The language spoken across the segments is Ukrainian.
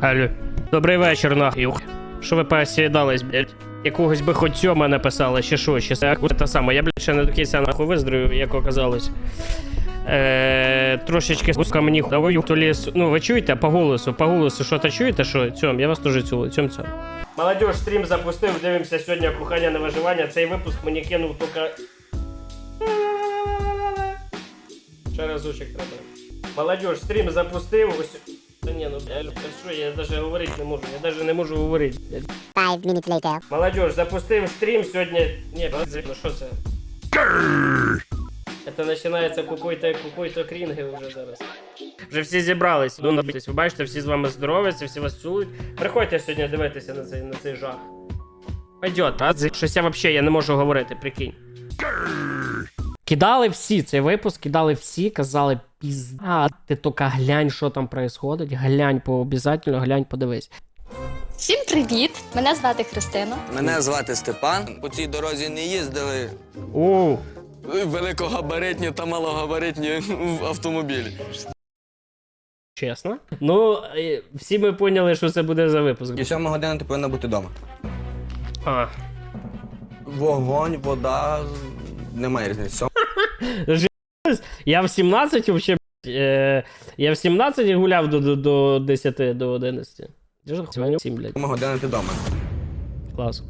Алло. Добрий вечір, нахуй. Що ви посідались, блядь? Якогось би хоч цьома написали, чи що, чи це та саме. Я, блядь, ще не до кінця нахуй виздрою, як оказалось. Е, трошечки спуска мені даваю то ліс. Ну, ви чуєте по голосу, по голосу, що то чуєте, що цьом, я вас теж цілую, цьом цьом. Молодіж, стрім запустив, дивимося сьогодні кохання на виживання. Цей випуск мені кинув тільки. Ще разочек треба. Молодіж, стрім запустив. Ось... Та ні, ну блядь, що я навіть говорити не можу. Я навіть не можу говорити. блядь. Five minutes later. Молодежь, запустив стрім сьогодні. Ні, подожди, ну що це? Это починається какой-то какой-то крінги вже зараз. Вже всі зібрались. Ну. Ви бачите, всі з вами здороваться, всі вас цілують. Приходьте сьогодні дивитися на цей, на цей жах. Пойдет, а? Щось я взагалі я не можу говорити, прикинь. Кидали всі цей випуск, кидали всі, казали пізда, ти тільки глянь, що там происходить, глянь по обов'язательно, глянь, подивись. Всім привіт! Мене звати Христина. Мене звати Степан. По цій дорозі не їздили О, великогабаритні та малогабаритні автомобілі. Чесно. Ну, е, всі ми поняли, що це буде за випуск. І сьома година ти повинна бути вдома. А. Вогонь, вода. Немає різниці. Я в 17 вообще, е, я в 17 гуляв до, до, до 10, до 11. Сьогодні 7, блядь. година ти вдома. Клас.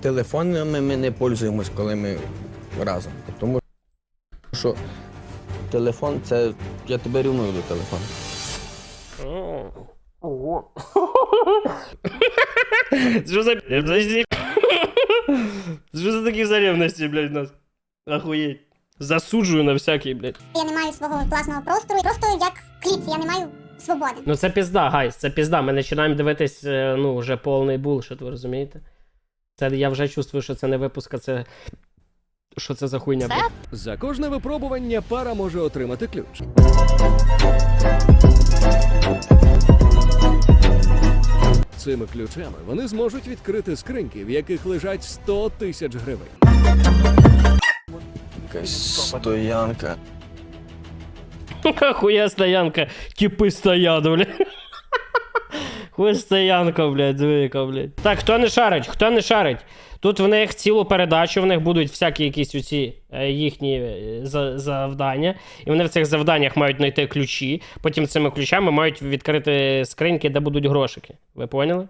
Телефонами ми не пользуємось, коли ми разом. Тому що телефон це. Я тебе рівную до телефону. Ого. Що за... Подожди. Що за такі заревності, блядь, нас? Охуєть. Засуджую на всякий, блядь. Я не маю свого власного простору, просто як кліц, я не маю свободи. Ну це пізда, гайс, це пізда. Ми починаємо дивитись, е, ну, вже повний булшит, ви розумієте? Це я вже чувствую, що це не випуск, а це. Що це за хуйня? Це? За кожне випробування пара може отримати ключ. Цими ключами вони зможуть відкрити скриньки, в яких лежать 100 тисяч гривень. Якась стоянка. Хуя стоянка, типи стоят, блядь. Хуй стоянка, блядь, двійка, блядь. Так, хто не шарить, хто не шарить. Тут в них цілу передачу, в них будуть всякі якісь оці е, їхні е, завдання. І вони в цих завданнях мають знайти ключі. Потім цими ключами мають відкрити скриньки, де будуть грошики. Ви поняли?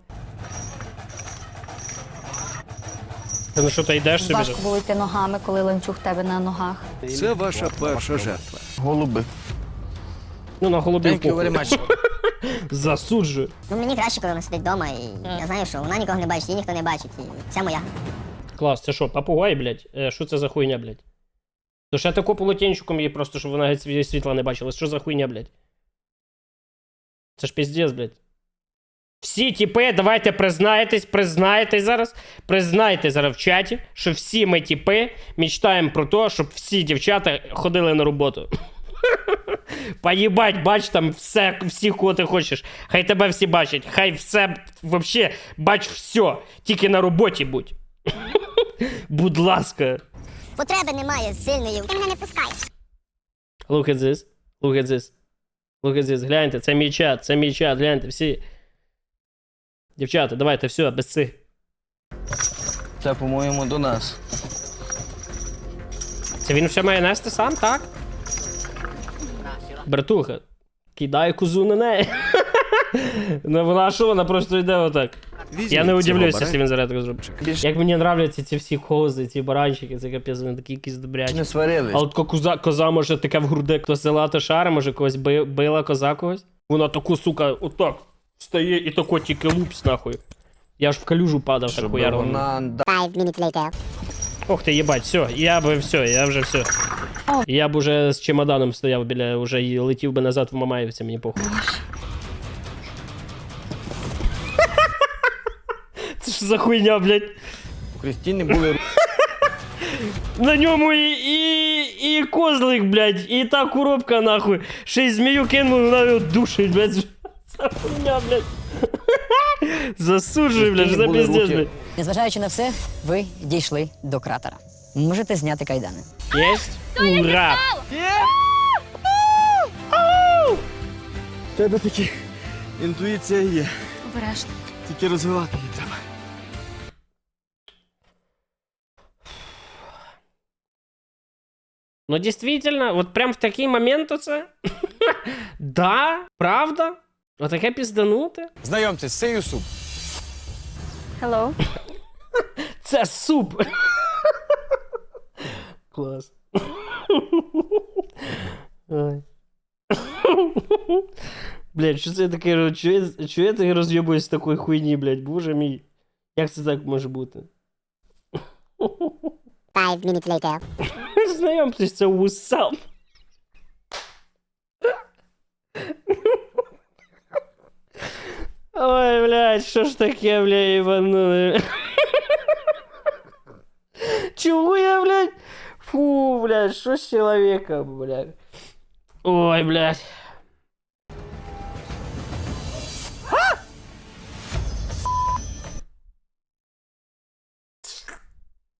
Ти ну що ти йдеш собі? важко було йти ногами, коли ланцюг тебе на ногах. Це ваша перша жертва. Голуби. Ну на голубів Thank you very похуй. much. Засуджую. Ну мені краще, коли вона сидить вдома, і я знаю, що вона нікого не бачить, її ніхто не бачить. І це моя. Клас, це що, папугай, блядь? Е, Що це за хуйня, блядь? То ще таку полотенчиком її просто, щоб вона геть сві- світла не бачила. Що за хуйня, блядь? Це ж піздець, блядь. Всі тіпи, давайте признаєтесь, признаєтесь зараз. Признайте зараз в чаті, що всі ми тіпи мечтаємо про те, щоб всі дівчата ходили на роботу. Поїбать, бач там все, всіх, кого ти хочеш. Хай тебе всі бачать. Хай все, вообще, бач все. Тільки на роботі будь. Будь ласка. Потреби немає сильної. Ти мене не пускаєш. Look at this. Look at this. Look at this. Гляньте, це мій чат, це мій чат, гляньте, всі. Дівчата, давайте, все, без цих. Це, по-моєму, до нас. Це він все має нести сам, так? Братуха, кидай козу на неї. Ну вона що, вона просто йде отак. Я не удивлюся, якщо він зараз так зробить. Як мені нравляться ці всі кози, ці баранчики, це капець, вони такі якісь добрячі. Не сварились. А от ко- коза, коза може таке в груди, хто села, то шара, може когось би, била коза когось. Вона таку, сука, отак встає і тако тільки лупс, нахуй. Я ж в калюжу падав так хуяром. вона Five minutes later. Ох ти, їбать, все, я би все, я вже все. Я б уже з чемоданом стояв біля, уже і летів би назад в Мамаєвці, мені похуй. Це що за хуйня, блядь? у Крістіни були На ньому і, і, і козлик, блядь, і та коробка, нахуй. Ще й змію кинув, вона його душить, блядь. Це хуйня, блядь. Засуджуй, блядь, що за були піздець, руки блядь. Незважаючи на все, ви дійшли до кратера. Можете зняти кайдани. Єсть? Ура! В тебе таки інтуїція є. Обережно. Тільки розвивати її треба. Ну, действительно, вот прям в такий момент оце. да, правда? Отаке піздануте. Знайомтесь, це Юсуп. Hello. Це суп. Клас. Ой. Блядь, що це таке? ро- Чого я, я роз'єбуюсь з такої хуйні, блядь, боже мій. Як це так може бути? Five minutes later. Знайомтесь, це Усам. Ой, блядь, що ж таке, бля, ебанули. Чего я, блядь? Фу, блядь, что с человеком, блядь? Ой, блядь.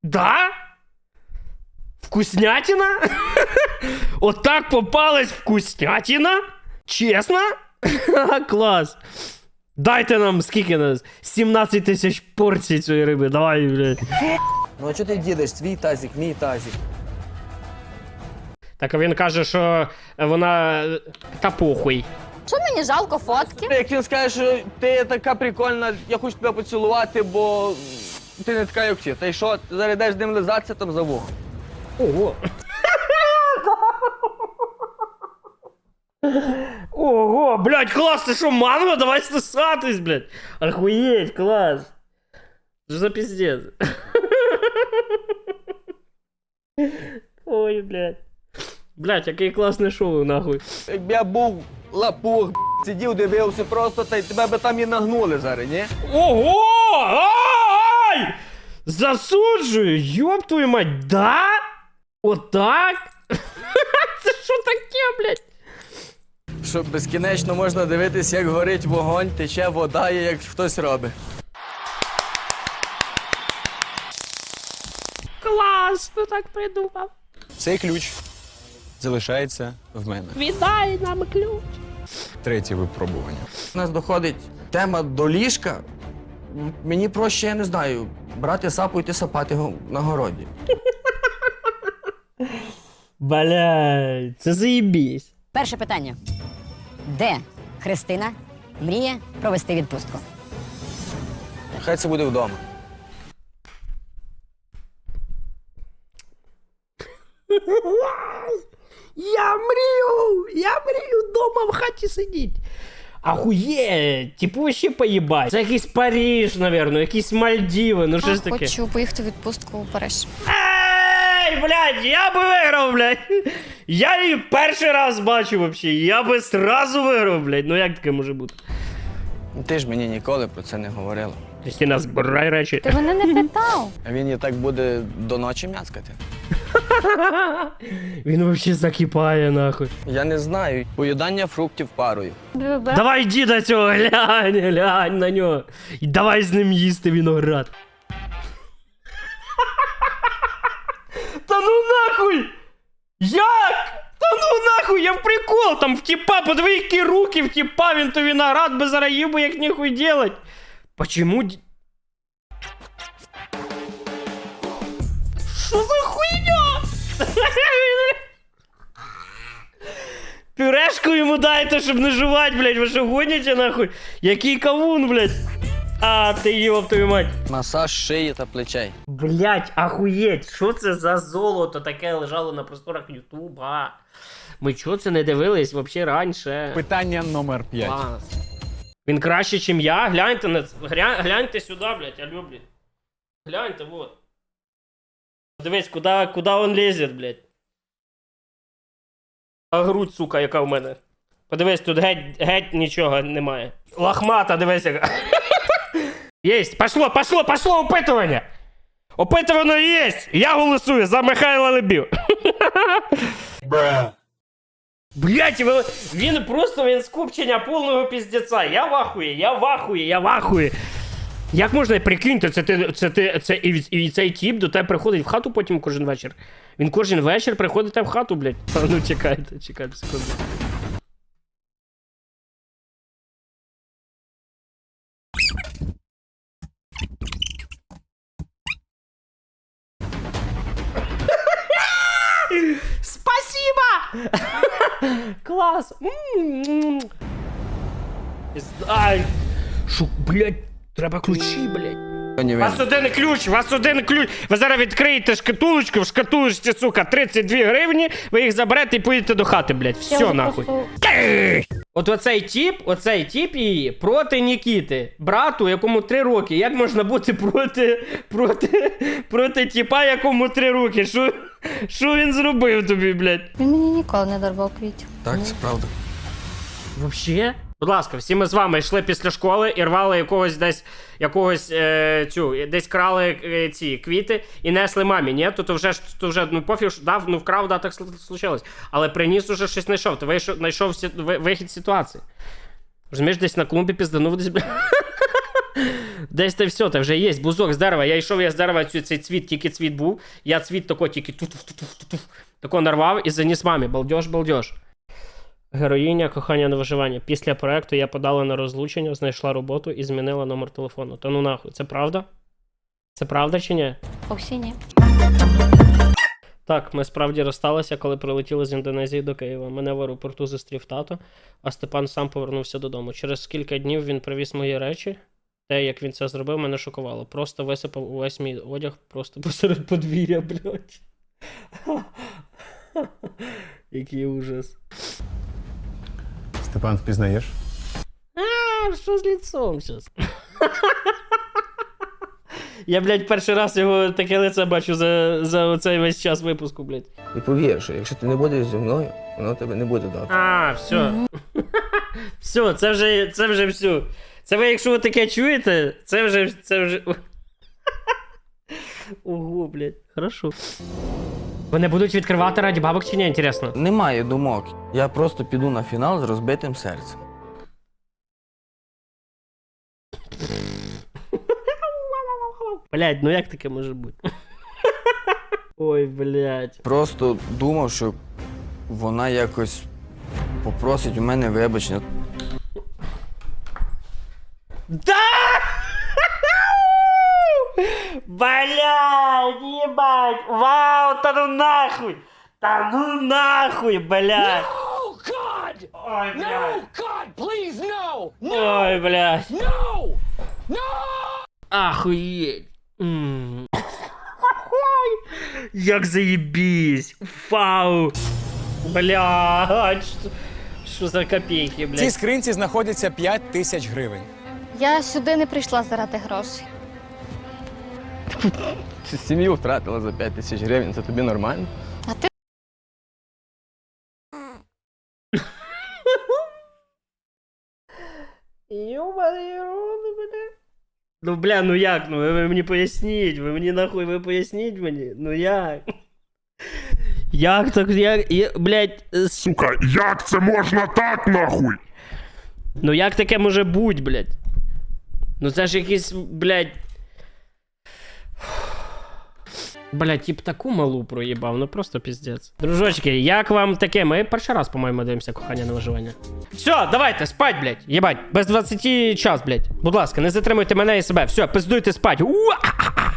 Да? Вкуснятина? Вот так попалась вкуснятина? Чесно? Клас. Дайте нам скільки нас? 17 тисяч порцій цієї риби. Давай, блядь. Ну а чого ти дідеш? Твій тазик, мій тазик. Так а він каже, що вона. е, Та похуй. Що мені жалко фотки? Як він скаже, що ти така прикольна, я хочу тебе поцілувати, бо ти не така, як всі. Та й що, ти зараз йдеш з ним лизатися там за вухо. Ого. Ого, блядь, клас, ти що, манго? Давай стисатись, блядь. Охуеть, клас. Що за пиздец? Ой, блядь. Блядь, яке класне шоу, нахуй. Якби я був лапух, сидів, дивився просто, та й тебе би там і нагнули зараз, ні? Ого! Ай! Засуджую! Ёб твою мать, да? Отак? Це що таке, блядь? Що безкінечно можна дивитись, як горить вогонь, тече вода і як хтось робить. Клас, ну так придумав. Цей ключ залишається в мене. Віддай нам ключ. Третє випробування. У нас доходить тема до ліжка. Мені проще, я не знаю, брати сапу і йти сапати на городі. Блядь, це заєбісь. Перше питання: де Христина мріє провести відпустку? Хай це буде вдома. Я мрію! Я мрію вдома в хаті сидіти. Ахуєть, типу вообще поїбать. Це якийсь Париж, наверное, якісь Мальдіви, ну що ж таке. Хочу поїхати в відпустку у Париж. Ей, блядь, я би виграв, блядь. Я її перший раз бачу вообще. Я би сразу виграв, блядь. Ну як таке може бути? Ти ж мені ніколи про це не говорила. Кристина, збирай речі. Ти мене не питав. А він і так буде до ночі м'яскати. Він вообще закипає, нахуй. Я не знаю. Поїдання фруктів парою. Давай йди до цього, глянь, глянь на нього. І давай з ним їсти виноград. Та ну нахуй! Як? Та ну нахуй, я в прикол, там в тіпа, подиви, які руки в тіпа, він то виноград би зараз їв би як ніхуй делать. Почему? Що за хуйня? Пюрешку йому дайте, щоб не жувати, блядь, ви що гоніте нахуй? Який кавун, блядь? А, ти йоб твою мать. Масаж шиї та плечей. Блять, ахуєть, що це за золото таке лежало на просторах Ютуба? Ми чого це не дивились вообще раніше? Питання номер 5. Клас. Він краще, ніж я. Гляньте на це. Гля... Гляньте сюди, блядь, алло, блядь. Гляньте, вот. Дивись, куди, куди он лізе, блядь. А грудь, сука, яка в мене. Подивись, тут геть, геть нічого немає. Лохмата, дивись, яка. Єсть, пошло, пошло, пошло опитування. Опитування є. Я голосую за Михайла Лебів. Блять, він просто він скупчення повного піздеця. Я в ахуї, я в ахуї, я в ахуї. Як можна прикиньте, це ти це ти це і, і цей тіп до тебе приходить в хату потім кожен вечір. Він кожен вечір приходить в хату, блядь. А, ну чекайте, чекайте секунду. Клас! Ай! Шо, блядь, треба ключі, блядь. У вас один ключ, у вас один ключ. Ви зараз відкриєте шкатулочку, в шкатулочці, сука, 32 гривні, ви їх заберете і поїдете до хати, блядь. Все нахуй. От оцей тіп, оцей тіп її проти Нікіти, брату, якому три роки. Як можна бути проти, проти, проти тіпа, якому три роки? Що, що він зробив тобі, блядь? Він мені ніколи не дарував квітів. Так, це правда. Вообще? Будь ласка, всі ми з вами йшли після школи і рвали якогось десь якогось е, цю, десь крали е, ці квіти і несли мамі. Ні, то, то вже ж то вже ну пофіг дав, ну вкрав, да, так случилось. Але приніс уже щось знайшов. Ти вийшов, знайшов сі- вихід ситуації. Розумієш, десь на клумбі пізданув десь. Десь та все, та вже є бузок з дерева. Я йшов, я з дерева цю, цей цвіт, тільки цвіт був. Я цвіт тако тільки ту-ту-ту-ту-ту. Тако нарвав і заніс мамі. Балдеж, балдеж. Героїня кохання на виживання. Після проекту я подала на розлучення, знайшла роботу і змінила номер телефону. Та ну нахуй, це правда? Це правда чи ні? Овсі ні. Так, ми справді розсталися, коли прилетіли з Індонезії до Києва. Мене в аеропорту зустрів тато, а Степан сам повернувся додому. Через кілька днів він привіз мої речі. Те, як він це зробив, мене шокувало. Просто висипав увесь мій одяг просто посеред подвір'я, блядь. Який ужас. Степан, впізнаєш? А, що з лицом зараз? Я, блядь, перший раз його таке лице бачу за, за цей весь час випуску, блядь. І повір, що якщо ти не будеш зі мною, воно тебе не буде дати. А, все. Все, це вже, це вже все. Це ви, якщо ви таке чуєте, це вже. Це вже... Ого, блядь, хорошо. Вони будуть відкривати раді бабок чи ні, інтересно? Немає думок. Я просто піду на фінал з розбитим серцем. Блядь, ну як таке може бути? Ой, блядь. Просто думав, що вона якось попросить у мене вибачення. Да! Блядь, ебать! Вау, та ну нахуй! Та ну нахуй, блядь! No, God! Ой, блядь! No, God, please, no! no! Ой, блядь! No! No! Ахуєть! М. Як заєбісь! Вау! Блядь! Що, що за копійки, В цій блядь? скринці знаходяться 5 тисяч гривень. Я сюди не прийшла заради грошей. Сім'ю втратила за 5 тисяч гривень, це тобі нормально? А ти Ёбаный бля. Ну, бля, ну як? Ну ви, ви мені поясніть, ви мені нахуй ви поясніть мені. Ну як? Як так, як, я, блядь, е, Сука, як це можна так нахуй? ну як таке може бути, блядь? Ну це ж якийсь, блядь. Блядь, тип таку малу проїбав, ну просто піздець. Дружочки, як вам таке? Ми перший раз, по-моєму, дивимося кохання на виживання. Все, давайте, спать, блядь, єбать. Без 20 час, блядь. Будь ласка, не затримуйте мене і себе. Все, пиздуйте спать. Уа!